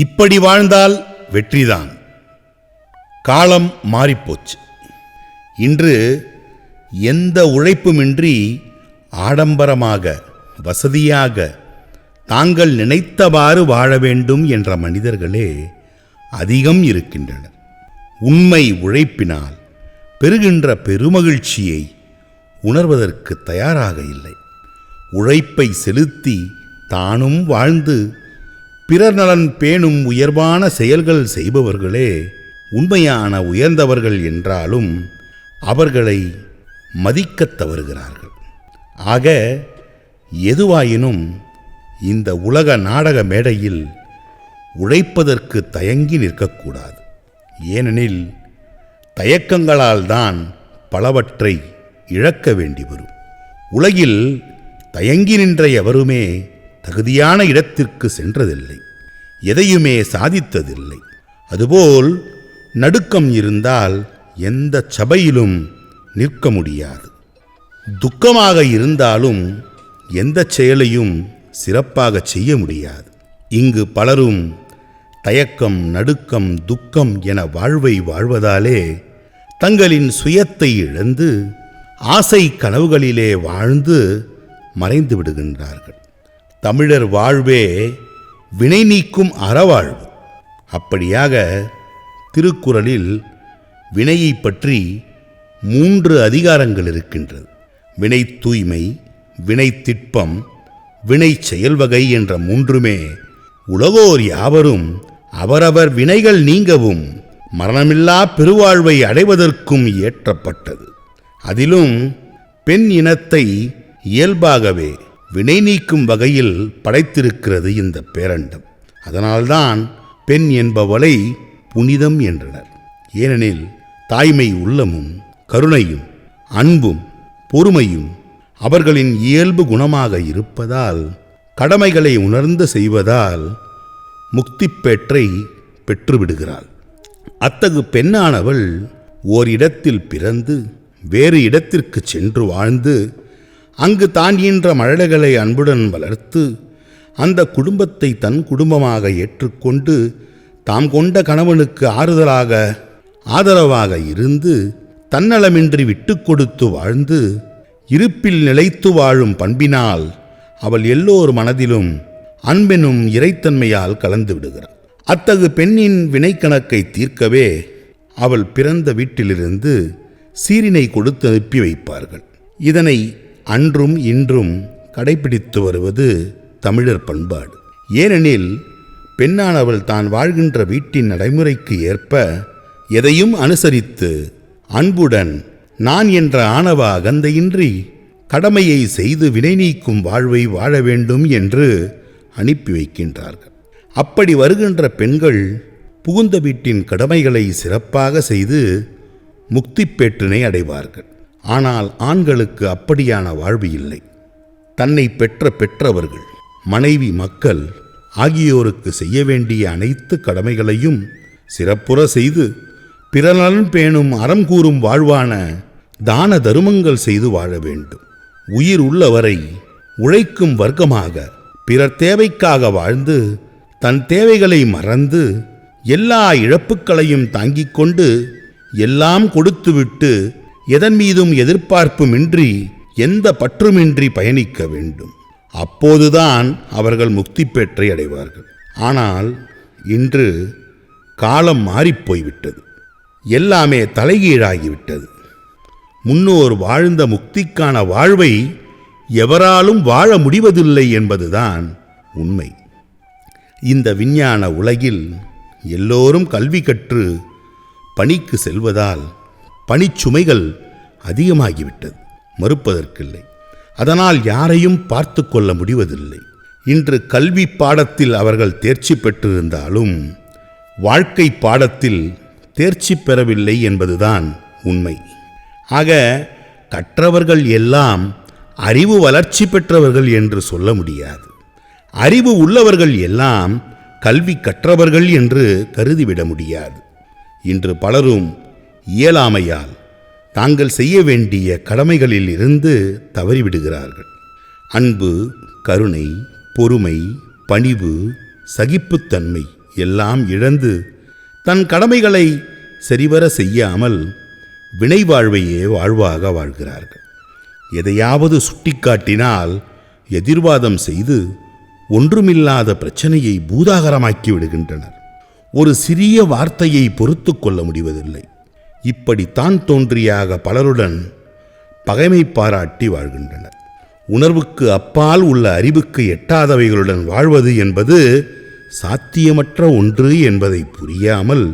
இப்படி வாழ்ந்தால் வெற்றிதான். காலம் மாறிப்போச்சு. இன்று எந்த உழைப்புமின்றி ஆடம்பரமாக வசதியாக தாங்கள் நினைத்தவாறு வாழ வேண்டும் என்ற மனிதர்களே அதிகம் இருக்கின்றனர். உண்மை உழைப்பினால் பெறுகின்ற பெருமகிழ்ச்சியை உணர்வதற்கு தயாராக இல்லை. உழைப்பை செலுத்தி தானும் வாழ்ந்து பிறர் நலன் பேணும் உயர்வான செயல்கள் செய்பவர்களே உண்மையான உயர்ந்தவர்கள் என்றாலும் அவர்களை மதிக்கத் தவறுகிறார்கள். ஆக எதுவாயினும் இந்த உலக நாடக மேடையில் உழைப்பதற்கு தயங்கி நிற்கக்கூடாது. ஏனெனில் தயக்கங்களால் தான் பலவற்றை இழக்க வேண்டி வரும். உலகில் தயங்கி நின்ற எவருமே தகுதியான இடத்திற்கு சென்றதில்லை. எதையுமே சாதித்ததில்லை. அதுபோல் நடுக்கம் இருந்தால் எந்த சபையிலும் நிற்க முடியாது. துக்கமாக இருந்தாலும் எந்த செயலையும் சிறப்பாக செய்ய முடியாது. இங்கு பலரும் தயக்கம் நடுக்கம் துக்கம் என வாழ்வை வாழ்வதாலே தங்களின் சுயத்தை இழந்து ஆசை கனவுகளிலே வாழ்ந்து மறைந்து விடுகின்றார்கள். தமிழர் வாழ்வே வினை நீக்கும் அறவாழ்வு. அப்படியாக திருக்குறளில் வினையை பற்றி மூன்று அதிகாரங்கள் இருக்கின்றது. வினை தூய்மை வினை திட்பம் வினை செயல்வகை என்ற மூன்றுமே உலகோர் யாவரும் அவரவர் வினைகள் நீங்கவும் மரணமில்லா பெருவாழ்வை அடைவதற்கும் ஏற்றப்பட்டது அதிலும் பெண் இனத்தை இயல்பாகவே வினை நீக்கும் வகையில் படைத்திருக்கிறது இந்த பேரண்டம். அதனால்தான் பெண் என்பவளை புனிதம் என்றனர். ஏனெனில் தாய்மை உள்ளமும் கருணையும் அன்பும் பொறுமையும் அவர்களின் இயல்பு குணமாக இருப்பதால் கடமைகளை உணர்ந்து செய்வதால் முக்திப்பேற்றை பெற்றுவிடுகிறாள். அத்தகு பெண்ணானவள் ஓரிடத்தில் பிறந்து வேறு இடத்திற்கு சென்று வாழ்ந்து அங்கு தான் ஈன்ற மழலைகளை அன்புடன் வளர்த்து அந்த குடும்பத்தை தன் குடும்பமாக ஏற்றுக்கொண்டு தாம் கொண்ட கணவனுக்கு ஆறுதலாக ஆதரவாக இருந்து தன்னலமின்றி விட்டு கொடுத்து வாழ்ந்து இருப்பில் நிலைத்து வாழும் பண்பினால் அவள் எல்லோர் மனதிலும் அன்பெனும் இறைத்தன்மையால் கலந்து விடுகிறாள். அத்தகு பெண்ணின் வினைக்கணக்கை தீர்க்கவே அவள் பிறந்த வீட்டிலிருந்து சீரினை கொடுத்து அனுப்பி வைப்பார்கள். இதனை அன்றும் இன்றும் கடைபிடித்து வருவது தமிழர் பண்பாடு. ஏனெனில் பெண்ணானவள் தான் வாழ்கின்ற வீட்டின் நடைமுறைக்கு ஏற்ப எதையும் அனுசரித்து அன்புடன் நான் என்ற ஆணவ அகந்தையின்றி கடமையை செய்து வினை நீக்கும் வாழ்வை வாழ வேண்டும் என்று அனுப்பி வைக்கின்றார்கள். அப்படி வருகின்ற பெண்கள் புகுந்த வீட்டின் கடமைகளை சிறப்பாக செய்து முக்திப்பேற்றினை அடைவார்கள். ஆனால் ஆண்களுக்கு அப்படியான வாழ்வு இல்லை. தன்னை பெற்ற பெற்றவர்கள் மனைவி மக்கள் ஆகியோருக்கு செய்ய வேண்டிய அனைத்து கடமைகளையும் சிறப்புற செய்து பிறநலன் பேணும் அறம் கூறும் வாழ்வான தான தருமங்கள் செய்து வாழ வேண்டும். உயிர் உள்ளவரை உழைக்கும் வர்க்கமாக பிறர் தேவைக்காக வாழ்ந்து தன் தேவைகளை மறந்து எல்லா இழப்புக்களையும் தாங்கிக் கொண்டு எல்லாம் கொடுத்துவிட்டு எதன் மீதும் எதிர்பார்ப்புமின்றி எந்த பற்றுமின்றி பயணிக்க வேண்டும்? அப்போதுதான் அவர்கள் முக்தி பெற்றை அடைவார்கள். ஆனால் இன்று காலம் மாறிப்போய்விட்டது. எல்லாமே தலைகீழாகிவிட்டது. முன்னோர் வாழ்ந்த முக்திக்கான வாழ்வை எவராலும் வாழ முடிவதில்லை என்பதுதான் உண்மை. இந்த விஞ்ஞான உலகில் எல்லோரும் கல்வி கற்று பணிக்கு செல்வதால் பணிச்சுமைகள் அதிகமாகிவிட்டது. மறுப்பதற்கில்லை. அதனால் யாரையும் பார்த்து கொள்ள முடிவதில்லை. இன்று கல்வி பாடத்தில் அவர்கள் தேர்ச்சி பெற்றிருந்தாலும் வாழ்க்கை பாடத்தில் தேர்ச்சி பெறவில்லை என்பதுதான் உண்மை. ஆக கற்றவர்கள் எல்லாம் அறிவு வளர்ச்சி பெற்றவர்கள் என்று சொல்ல முடியாது. அறிவு உள்ளவர்கள் எல்லாம் கல்வி கற்றவர்கள் என்று கருதிவிட முடியாது. இன்று பலரும் இயலாமையால் தாங்கள் செய்ய வேண்டிய கடமைகளில் இருந்து தவறிவிடுகிறார்கள். அன்பு கருணை பொறுமை பணிவு சகிப்புத்தன்மை எல்லாம் இழந்து தன் கடமைகளை சரிவர செய்யாமல் வினை வாழ்வையே வாழ்வாக வாழ்கிறார்கள். எதையாவது சுட்டிக்காட்டினால் எதிர்வாதம் செய்து ஒன்றுமில்லாத பிரச்சனையை பூதாகரமாக்கி விடுகின்றனர். ஒரு சிறிய வார்த்தையை பொறுத்து கொள்ள முடிவதில்லை. இப்படி தான் தோன்றியாக பலருடன் பகைமை பாராட்டி வாழ்கின்றனர். உணர்வுக்கு அப்பால் உள்ள அறிவுக்கு எட்டாதவைகளுடன் வாழ்வது என்பது சாத்தியமற்ற ஒன்று என்பதை புரியாமல்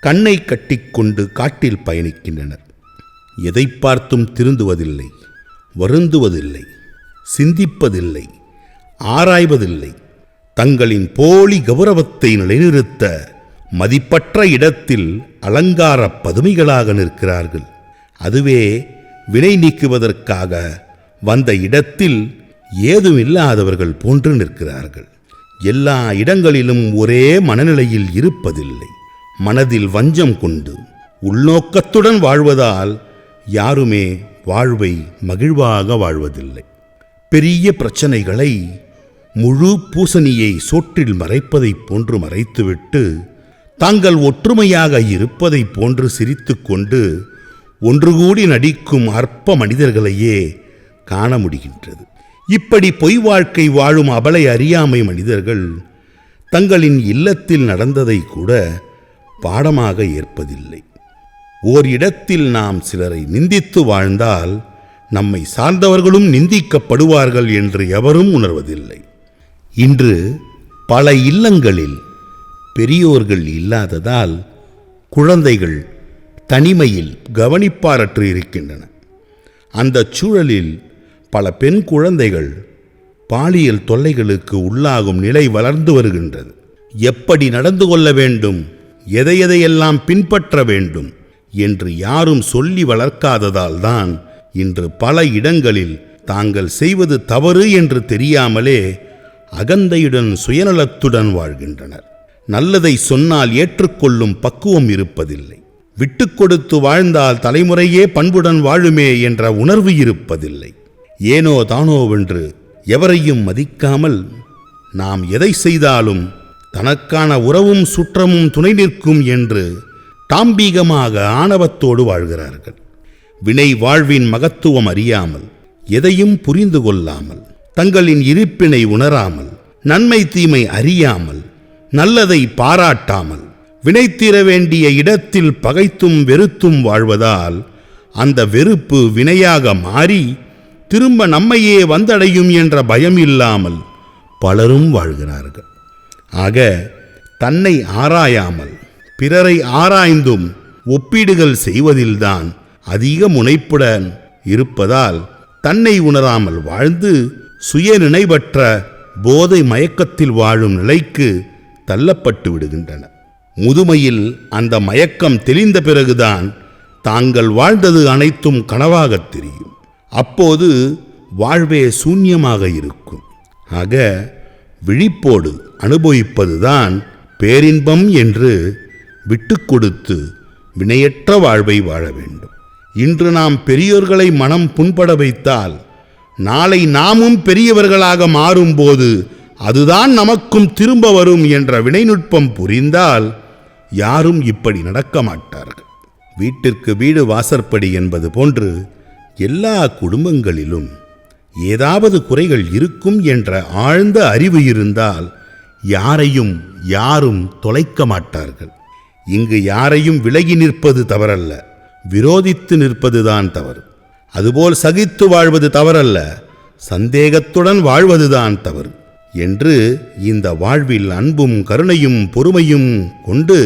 கண்ணை கட்டிக்கொண்டு காட்டில் பயணிக்கின்றனர். எதை பார்த்தும் திருந்துவதில்லை வருந்துவதில்லை சிந்திப்பதில்லை ஆராய்வதில்லை. தங்களின் போலி கௌரவத்தை நிலைநிறுத்த மதிப்பற்ற இடத்தில் அலங்கார பதுமைகளாக நிற்கிறார்கள். அதுவே வினை நீக்குவதற்காக வந்த இடத்தில் ஏதுமில்லாதவர்கள் போன்று நிற்கிறார்கள். எல்லா இடங்களிலும் ஒரே மனநிலையில் இருப்பதில்லை. மனதில் வஞ்சம் கொண்டு உள்நோக்கத்துடன் வாழ்வதால் யாருமே வாழ்வை மகிழ்வாக வாழ்வதில்லை. பெரிய பிரச்சனைகளை முழு பூசணியை சோற்றில் மறைப்பதைப் போன்று மறைத்துவிட்டு தாங்கள் ஒற்றுமையாக இருப்பதைப் போன்று சிரித்துக்கொண்டு ஒன்று கூடி நடிக்கும் அற்ப மனிதர்களையே காண முடிகின்றது. இப்படி பொய் வாழ்க்கை வாழும் அபலை அறியாமை மனிதர்கள் தங்களின் இல்லத்தில் நடந்ததை கூட பாடமாக ஏற்பதில்லை. ஓர் இடத்தில் நாம் சிலரை நிந்தித்து வாழ்ந்தால் நம்மை சார்ந்தவர்களும் நிந்திக்கப்படுவார்கள் என்று எவரும் உணர்வதில்லை. இன்று பல இல்லங்களில் பெரியோர்கள் இல்லாததால் குழந்தைகள் தனிமையில் கவனிப்பாரற்று இருக்கின்றன அந்த சூழலில் பல பெண் குழந்தைகள் பாலியல் தொல்லைகளுக்கு உள்ளாகும் நிலை வளர்ந்து வருகின்றது. எப்படி நடந்து கொள்ள வேண்டும்? எதை எதையெல்லாம் பின்பற்ற வேண்டும்? என்று யாரும் சொல்லி வளர்க்காததால் தான் இன்று பல இடங்களில் தாங்கள் செய்வது தவறு என்று தெரியாமலே அகந்தையுடன் சுயநலத்துடன் வாழ்கின்றனர். நல்லதை சொன்னால் ஏற்றுக்கொள்ளும் பக்குவம் இருப்பதில்லை. விட்டு கொடுத்து வாழ்ந்தால் தலைமுறையே பண்புடன் வாழுமே என்ற உணர்வு இருப்பதில்லை. ஏனோ தானோவென்று எவரையும் மதிக்காமல் நாம் எதை செய்தாலும் தனக்கான உறவும் சுற்றமும் துணை நிற்கும் என்று தாம்பீகமாக ஆணவத்தோடு வாழ்கிறார்கள். வினை வாழ்வின் மகத்துவம் அறியாமல் எதையும் புரிந்து கொள்ளாமல் தங்களின் இருப்பினை உணராமல் நன்மை தீமை அறியாமல் நல்லதை பாராட்டாமல் வினை தீர வேண்டிய இடத்தில் பகைத்தும் வெறுத்தும் வாழ்வதால் அந்த வெறுப்பு வினையாக மாறி திரும்ப நம்மையே வந்தடையும் என்ற பயம் இல்லாமல் பலரும் வாழ்கிறார்கள். ஆக தன்னை ஆராயாமல் பிறரை ஆராய்ந்தும் ஒப்பீடுகள் செய்வதில்தான் அதிக முனைப்புடன் இருப்பதால் தன்னை உணராமல் வாழ்ந்து சுய நினைவற்ற போதை மயக்கத்தில் வாழும் நிலைக்கு தள்ளப்பட்டு விடுகின்றன. முதுமையில் அந்த மயக்கம் தெளிந்த பிறகுதான் தாங்கள் வாழ்ந்தது அனைத்தும் கனவாகத் தெரியும். அப்போது வாழ்வே சூன்யமாக இருக்கும். ஆக விழிப்போடு அனுபவிப்பதுதான் பேரின்பம் என்று விட்டு கொடுத்து வினையற்ற வாழ்வை வாழ வேண்டும். இன்று நாம் பெரியோர்களை மனம் புண்பட வைத்தால் நாளை நாமும் பெரியவர்களாக மாறும்போது அதுதான் நமக்கும் திரும்ப வரும் என்ற வினைநுட்பம் புரிந்தால் யாரும் இப்படி நடக்க மாட்டார்கள். வீட்டிற்கு வீடு வாசற்படி என்பது போன்று எல்லா குடும்பங்களிலும் ஏதாவது குறைகள் இருக்கும் என்ற ஆழ்ந்த அறிவு இருந்தால் யாரையும் யாரும் தொலைக்க மாட்டார்கள். இங்கு யாரையும் விலகி நிற்பது தவறல்ல. விரோதித்து நிற்பதுதான் தவறு. அதுபோல் சகித்து வாழ்வது தவறல்ல. சந்தேகத்துடன் வாழ்வதுதான் தவறு. என்று இந்த வாழ்வில் அன்பும் கருணையும் பொறுமையும் கொண்டு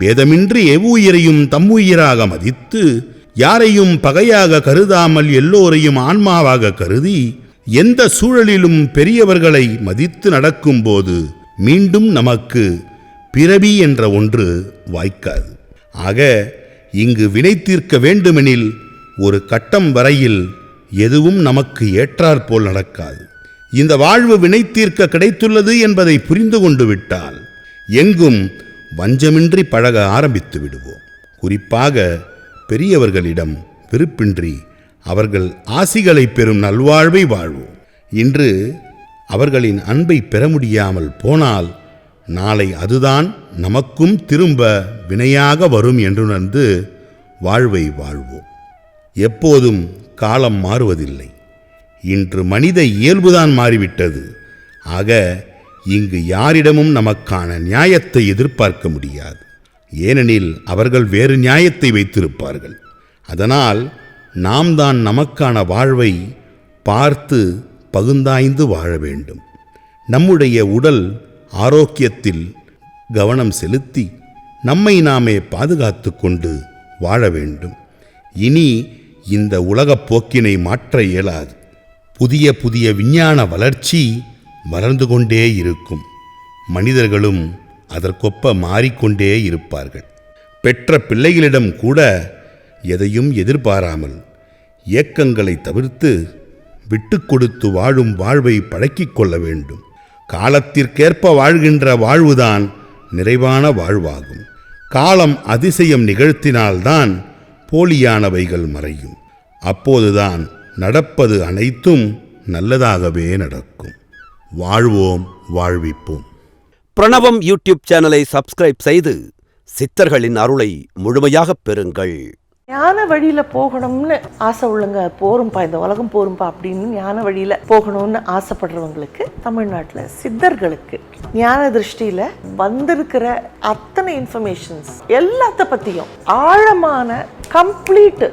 பேதமின்றி எவ்வுயிரையும் தம்முயிராக மதித்து யாரையும் பகையாக கருதாமல் எல்லோரையும் ஆன்மாவாக கருதி எந்த சூழலிலும் பெரியவர்களை மதித்து நடக்கும்போது மீண்டும் நமக்கு பிறவி என்ற ஒன்று வாய்க்காது. ஆக இங்கு வினை தீர்க்க வேண்டுமெனில் ஒரு கட்டம் வரையில் எதுவும் நமக்கு ஏற்றாற்போல் நடக்காது. இந்த வாழ்வு வினை தீர்க்க கிடைத்துள்ளது என்பதை புரிந்து கொண்டு விட்டால் எங்கும் வஞ்சமின்றி பழக ஆரம்பித்து விடுவோம். குறிப்பாக பெரியவர்களிடம் விருப்பின்றி அவர்கள் ஆசிகளை பெறும் நல்வாழ்வை வாழ்வோம். இன்று அவர்களின் அன்பை பெற முடியாமல் போனால் நாளை அதுதான் நமக்கும் திரும்ப வினையாக வரும் என்றுணர்ந்து வாழ்வை வாழ்வோம். எப்போதும் காலம் மாறுவதில்லை. இன்று மனித இயல்புதான் மாறிவிட்டது. ஆக இங்கு யாரிடமும் நமக்கான நியாயத்தை எதிர்பார்க்க முடியாது. ஏனெனில் அவர்கள் வேறு நியாயத்தை வைத்திருப்பார்கள். அதனால் நாம் தான் நமக்கான வாழ்வை பார்த்து பகுந்தாய்ந்து வாழ வேண்டும். நம்முடைய உடல் ஆரோக்கியத்தில் கவனம் செலுத்தி நம்மை நாமே பாதுகாத்து கொண்டு வாழ வேண்டும். இனி இந்த உலகப் போக்கினை மாற்ற இயலாது. புதிய புதிய விஞ்ஞான வளர்ச்சி வளர்ந்து கொண்டே இருக்கும். மனிதர்களும் அதற்கொப்ப மாறிக்கொண்டே இருப்பார்கள். பெற்ற பிள்ளைகளிடம் கூட எதையும் எதிர்பாராமல் ஏக்கங்களை தவிர்த்து விட்டு கொடுத்து வாழும் வாழ்வை பழக்கிக் கொள்ள வேண்டும். காலத்திற்கேற்ப வாழ்கின்ற வாழ்வுதான் நிறைவான வாழ்வாகும். காலம் அதிசயம் நிகழ்த்தினால்தான் போலியானவைகள் மறையும். அப்போதுதான் நடப்பது அனைத்தும் நல்லதாகவே நடக்கும். வாழ்வோம் வாழ்விப்போம். பிரணவம் யூடியூப் சேனலை சப்ஸ்கிரைப் செய்து சித்தர்களின் அருளை முழுமையாகப் பெறுங்கள். ஞான வழியில போகணும்னு ஆசை உள்ளங்க போரும்பா இந்த உலகம் போரும்பா அப்படின்னு ஞான வழியில போகணும்னு ஆசைப்படுறவங்களுக்கு தமிழ்நாட்டுல சித்தர்களுக்கு ஞான திருஷ்டியில வந்திருக்கிற அத்தனை இன்ஃபர்மேஷன்ஸ் எல்லாத்த பத்தியும் ஆழமான கம்ப்ளீட்